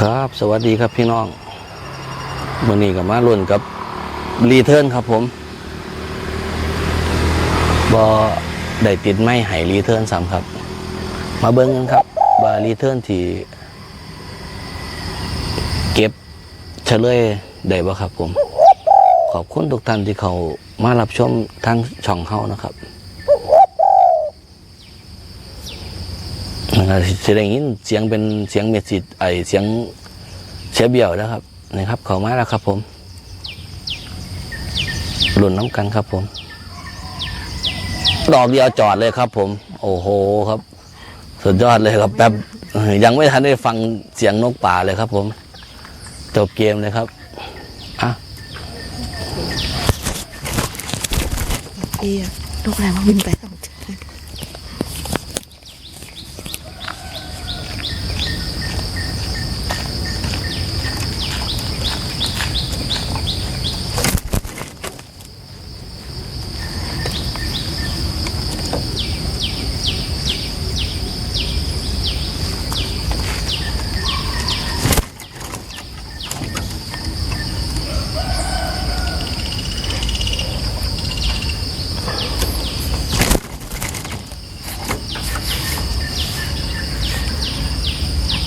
ครับ สวัสดีครับพี่น้องวันนี้กับมาลุ่นกับรีเทิร์นครับผมบอได้ติดไม่ไห้รีเทิร์นซ้ำครับ มาเบิ้งกันครับว่ารีเทิร์นที่เก็บเฉลยได้บ่ครับผม ขอบคุณทุกท่านที่เขามารับชมทางช่องเฮานะครับนะครับ จะได้ยินเสียงเป็นเสียงเมดสิไอเสียงเสียเบี่ยวนะครับนะครับเขามาแล้วครับผมหล่นน้ำกันครับผม ดอกเดียวจอดเลยครับ ผม โอ้โหครับ สุดยอดเลยครับ แป๊บยังไม่ทันได้ฟังเสียงนกป่าเลยครับ ผมจบเกมเลยครับอะเอียลูกอะไรมาบินไป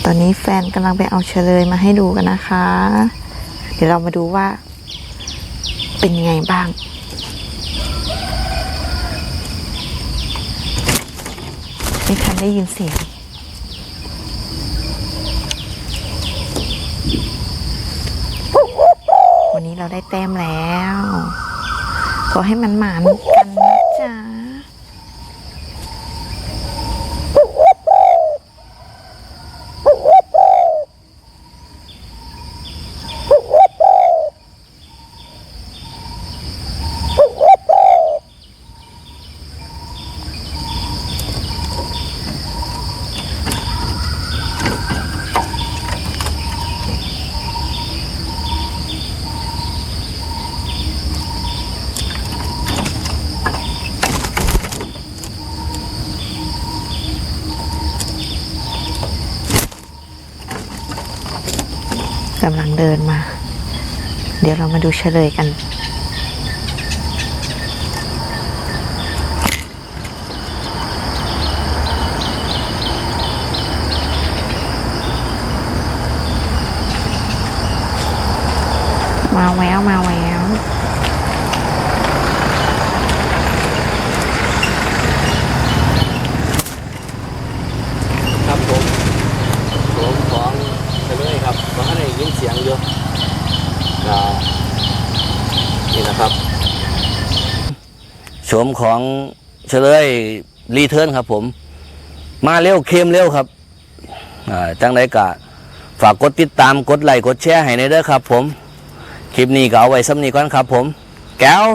ตอนนี้แฟนกำลังไปเอาเฉลยมาให้ดูกันนะคะ เดี๋ยวเรามาดูว่า เป็นยังไงบ้าง ไม่ทันได้ยินเสียง วันนี้เราได้แต้มแล้ว ขอให้มันหมานกันนะจ๊ะ กำลังเดินมา เดี๋ยวเรามาดูเฉลยกัน มาแววมาแวว ครับผมผมของเฉลยครับก็ให้ได้ยินเสียงอยู่ก็ นี่นะครับโฉมของเฉลยรีเทิร์นครับผม มาเร็วเข้มเร็วครับจังไรกะ ฝากกดติดตามกดไลค์กดแชร์ให้ในเด้อครับ ผม คลิปนี้ก็เอาไว้ซ้ำนี้ก่อนครับ ผม แก้ว